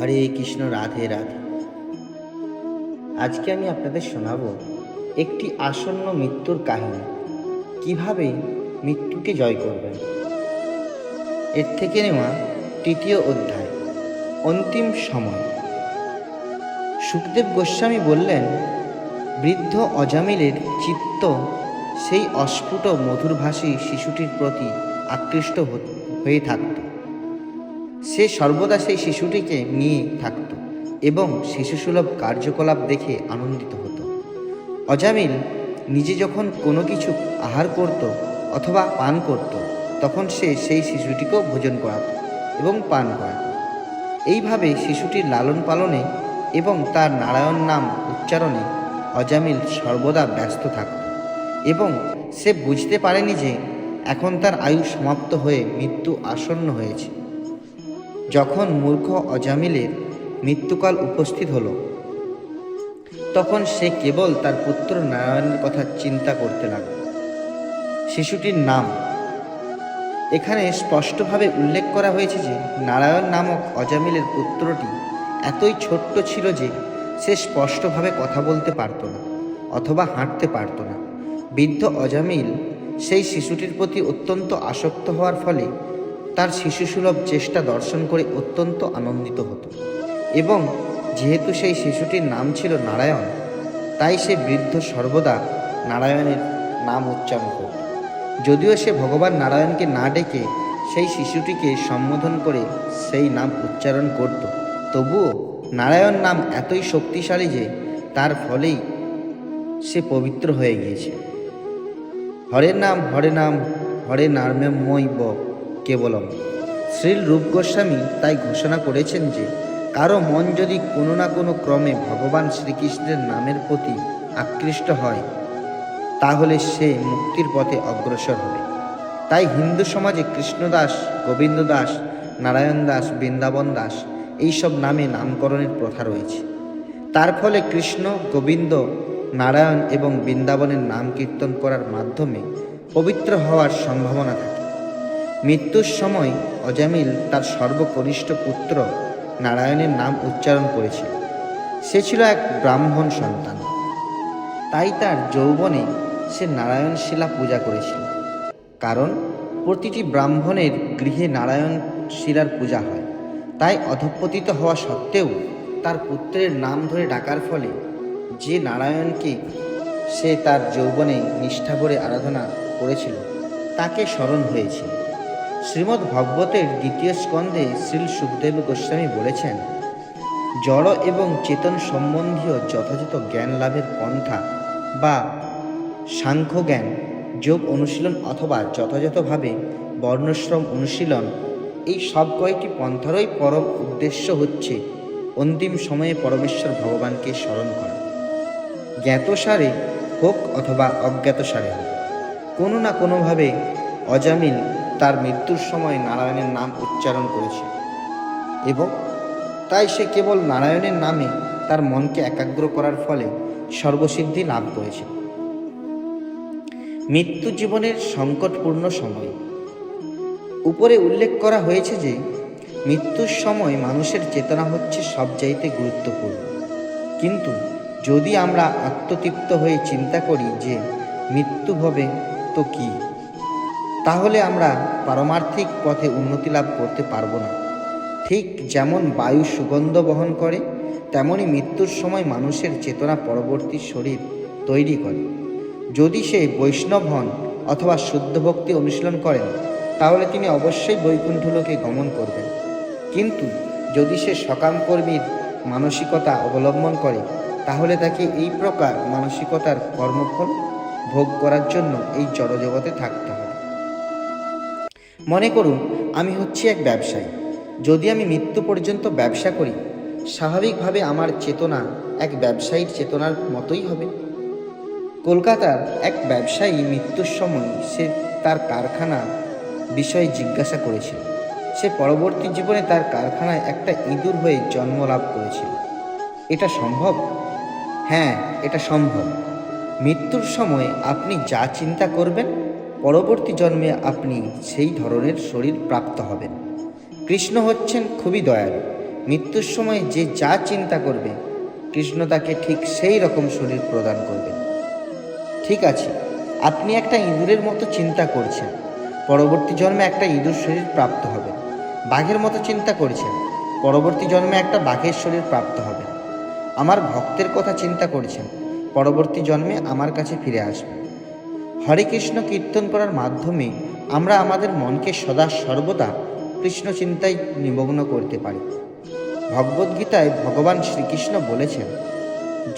হরে কৃষ্ণ, রাধে রাধে। আজকে আমি আপনাদের শোনাব একটি আসন্ন মৃত্যুর কাহিনী। কীভাবে মৃত্যুকে জয় করবেন? এর থেকে নেওয়া তৃতীয় অধ্যায়, অন্তিম সময়। সুখদেব গোস্বামী বললেন, বৃদ্ধ অজামিলের চিত্ত সেই অস্ফুট মধুরভাষী শিশুটির প্রতি আকৃষ্ট হয়ে থাকত। সে সর্বদা সেই শিশুটিকে নিয়ে থাকত এবং শিশুসুলভ কার্যকলাপ দেখে আনন্দিত হতো। অজামিল নিজে যখন কোনো কিছু আহার করত অথবা পান করত, তখন সে সেই শিশুটিকেও ভোজন করাত এবং পান করাত। এইভাবে শিশুটির লালন পালনে এবং তার নারায়ণ নাম উচ্চারণে অজামিল সর্বদা ব্যস্ত থাকত এবং সে বুঝতে পারেনি যে এখন তার আয়ু সমাপ্ত হয়ে মৃত্যু আসন্ন হয়েছে। যখন মূর্খ অজামিলের মৃত্যুকাল উপস্থিত হলো, তখন সে কেবল তার পুত্র নারায়ণের কথা চিন্তা করতে লাগল। শিশুটির নাম। এখানে স্পষ্টভাবে উল্লেখ করা হয়েছে যে, নারায়ণ নামক অজামিলের পুত্রটি এতই ছোট্ট ছিল যে, সে স্পষ্টভাবে কথা বলতে পারত না, অথবা হাঁটতে পারত না। বৃদ্ধ অজামিল সেই শিশুটির প্রতি অত্যন্ত আসক্ত হওয়ার ফলে তার শিশুসুলভ চেষ্টা দর্শন করে অত্যন্ত আনন্দিত হতো। এবং যেহেতু সেই শিশুটির নাম ছিল নারায়ণ, তাই সে বৃদ্ধ সর্বদা নারায়ণের নাম উচ্চারণ করত। যদিও সে ভগবান নারায়ণকে না ডেকে সেই শিশুটিকে সম্বোধন করে সেই নাম উচ্চারণ করত, তবুও নারায়ণ নাম এতই শক্তিশালী যে তার ফলেই সে পবিত্র হয়ে গিয়েছে। হরে নাম হরে নাম, হরে নামময় ব কেবলম। শ্রীল রূপ গোস্বামী তাই ঘোষণা করেছেন যে, কারও মন যদি কোনো না কোনো ক্রমে ভগবান শ্রীকৃষ্ণের নামের প্রতি আকৃষ্ট হয়, তাহলে সে মুক্তির পথে অগ্রসর হবে। তাই হিন্দু সমাজে কৃষ্ণদাস গোবিন্দ দাস নারায়ণ দাস বৃন্দাবন দাস এইসব নামে নামকরণের প্রথা রয়েছে। তার ফলে কৃষ্ণ, গোবিন্দ, নারায়ণ এবং বৃন্দাবনের নাম কীর্তন করার মাধ্যমে পবিত্র হওয়ার সম্ভাবনা থাকে। মৃত্যুর সময় অজামিল তার সর্বকনিষ্ঠ পুত্র নারায়ণের নাম উচ্চারণ করেছিল। সে ছিল এক ব্রাহ্মণ সন্তান। তাই তার যৌবনে সে নারায়ণ শিলা পূজা করেছিল। কারণ প্রতিটি ব্রাহ্মণের গৃহে নারায়ণ শিলার পূজা হয়। তাই অধঃপতিত হওয়া সত্ত্বেও তার পুত্রের নাম ধরে ডাকার ফলে যে নারায়ণকে সে তার যৌবনে নিষ্ঠা ভরে আরাধনা করেছিল, তাকে স্মরণ হয়েছে। শ্রীমদ্ ভাগবতের দ্বিতীয় স্কন্ধে শ্রীল সুখদেব গোস্বামী বলেছেন, জড় এবং চেতন সম্বন্ধীয় যথাযথ জ্ঞান লাভের পন্থা বা সাংখ্য জ্ঞান যোগ অনুশীলন অথবা যথাযথভাবে বর্ণশ্রম অনুশীলন, এই সব কয়েকটি পন্থারই পরম উদ্দেশ্য হচ্ছে অন্তিম সময়ে পরমেশ্বর ভগবানকে স্মরণ করা। জ্ঞাতসারে হোক অথবা অজ্ঞাতসারে হোক কোনো না কোনোভাবে অজামিল তার মৃত্যুর সময় নারায়ণের নাম উচ্চারণ করেছে। এবং তাই সে কেবল নারায়ণের নামে তার মনকে একাগ্র করার ফলে সর্বসিদ্ধি লাভ করেছে। মৃত্যু জীবনের সংকটপূর্ণ সময়। উপরে উল্লেখ করা হয়েছে যে, মৃত্যুর সময় মানুষের চেতনা হচ্ছে সবচাইতে গুরুত্বপূর্ণ। কিন্তু যদি আমরা আত্মতৃপ্ত হয়ে চিন্তা করি যে, মৃত্যু হবে তো কি? তাহলে আমরা পারমার্থিক পথে উন্নতি লাভ করতে পারব না। ঠিক যেমন বায়ু সুগন্ধ বহন করে, তেমনি মৃত্যুর সময় মানুষের চেতনা পরবর্তী শরীর তৈরি করে। যদি সে বৈষ্ণব হন অথবা শুদ্ধ ভক্তি অনুশীলন করেন, তাহলে তিনি অবশ্যই বৈকুণ্ঠলোকে গমন করবেন। কিন্তু যদি সে সকাম কর্মীর মানসিকতা অবলম্বন করে, তাহলে তাকে এই প্রকার মানসিকতার কর্মফল ভোগ করার জন্য এই জড়জগতে থাকতে মনে করুন, আমি হচ্ছি এক ব্যবসায়ী। যদি আমি মৃত্যু পর্যন্ত ব্যবসা করি, স্বাভাবিকভাবে আমার চেতনা এক ব্যবসায়ীর চেতনার মতোই হবে। কলকাতার এক ব্যবসায়ী মৃত্যুর সময় সে তার কারখানা বিষয়ে জিজ্ঞাসা করেছিল। সে পরবর্তী জীবনে তার কারখানায় একটা ইঁদুর হয়ে জন্ম লাভ করেছিল। এটা সম্ভব? হ্যাঁ এটা সম্ভব। মৃত্যুর সময় আপনি যা চিন্তা করবেন পরবর্তী জন্মে আপনি সেই ধরনের শরীর প্রাপ্ত হবেন। কৃষ্ণ হচ্ছেন খুবই দয়ালু। মৃত্যুর সময় যে যা চিন্তা করবে, কৃষ্ণ তাকে ঠিক সেই রকম শরীর প্রদান করবেন। ঠিক আছে, আপনি একটা ইঁদুরের মতো চিন্তা করছেন। পরবর্তী জন্মে একটা ইঁদুর শরীর প্রাপ্ত হবে। বাঘের মতো চিন্তা করছেন। পরবর্তী জন্মে একটা বাঘের শরীর প্রাপ্ত হবে। আমার ভক্তের কথা চিন্তা করছেন। পরবর্তী জন্মে আমার কাছে ফিরে আসবে। হরে কৃষ্ণ কীর্তন করার মাধ্যমে আমরা আমাদের মনকে সদা সর্বদা কৃষ্ণ চিন্তায় নিমগ্ন করতে পারি। ভগবদ্গীতায় ভগবান শ্রীকৃষ্ণ বলেছেন,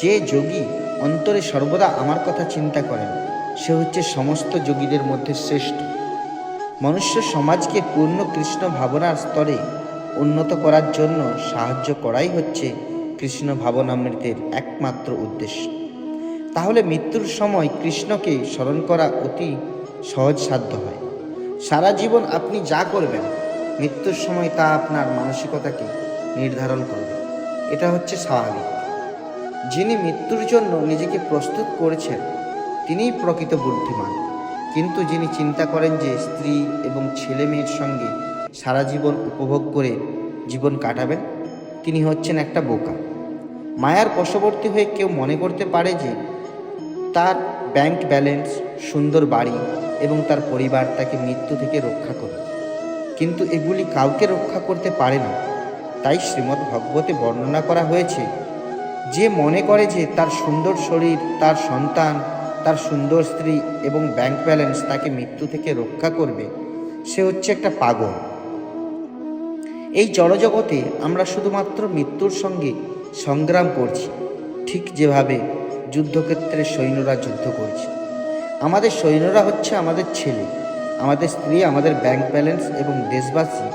যে যোগী অন্তরে সর্বদা আমার কথা চিন্তা করেন, সে হচ্ছে সমস্ত যোগীদের মধ্যে শ্রেষ্ঠ। মনুষ্য সমাজকে পূর্ণ কৃষ্ণ ভাবনার স্তরে উন্নত করার জন্য সাহায্য করাই হচ্ছে কৃষ্ণ ভাবনামৃতের একমাত্র উদ্দেশ্য। তাহলে মৃত্যুর সময় কৃষ্ণকে স্মরণ করা অতি সহজসাধ্য হয়। সারা জীবন আপনি যা করবেন, মৃত্যুর সময় তা আপনার মানসিকতাকে নির্ধারণ করবে। এটা হচ্ছে স্বাভাবিক। যিনি মৃত্যুর জন্য নিজেকে প্রস্তুত করেছেন, তিনিই প্রকৃত বুদ্ধিমান। কিন্তু যিনি চিন্তা করেন যে স্ত্রী এবং ছেলে মেয়ের সঙ্গে সারা জীবন উপভোগ করে জীবন কাটাবেন, তিনি হচ্ছেন একটা বোকা। মায়ার বশবর্তী হয়ে কেউ মনে করতে পারে যে তার ব্যাংক ব্যালেন্স, সুন্দর বাড়ি এবং তার পরিবার তাকে মৃত্যু থেকে রক্ষা করবে কিন্তু এগুলি কাউকে রক্ষা করতে পারে না। তাই শ্রীমদ্ ভগবতে বর্ণনা করা হয়েছে, যে মনে করে যে তার সুন্দর শরীর, তার সন্তান, তার সুন্দর স্ত্রী এবং ব্যাংক ব্যালেন্স তাকে মৃত্যু থেকে রক্ষা করবে, সে হচ্ছে একটা পাগল। এই জড়জগতে আমরা শুধুমাত্র মৃত্যুর সঙ্গে সংগ্রাম করছি, ঠিক যেভাবে যুদ্ধক্ষেত্রে সৈন্যরা যুদ্ধ করছে। আমাদের সৈন্যরা হচ্ছে আমাদের ছেলে, আমাদের স্ত্রী, আমাদের ব্যাংক ব্যালেন্স এবং দেশবাসী।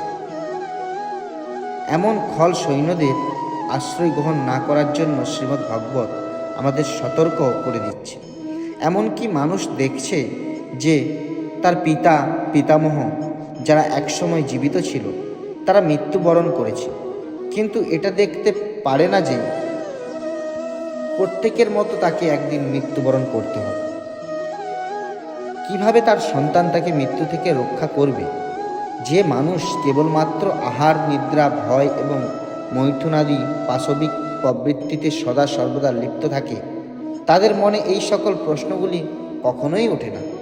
এমন খল সৈন্যদের আশ্রয় গ্রহণ না করার জন্য শ্রীমদ্ ভাগবত আমাদের সতর্ক করে দিচ্ছে। এমনকি মানুষ দেখছে যে তার পিতা, পিতামহ যারা একসময় জীবিত ছিল, তারা মৃত্যুবরণ করেছে। কিন্তু এটা দেখতে পারে না যে প্রত্যেকের মতো তাকে একদিন মৃত্যুবরণ করতে হবে। কীভাবে তার সন্তান তাকে মৃত্যু থেকে রক্ষা করবে? যে মানুষ কেবলমাত্র আহার, নিদ্রা, ভয় এবং মৈথুনাদি পাশবিক প্রবৃত্তিতে সদা সর্বদা লিপ্ত থাকে, তাদের মনে এই সকল প্রশ্নগুলি কখনোই ওঠে না।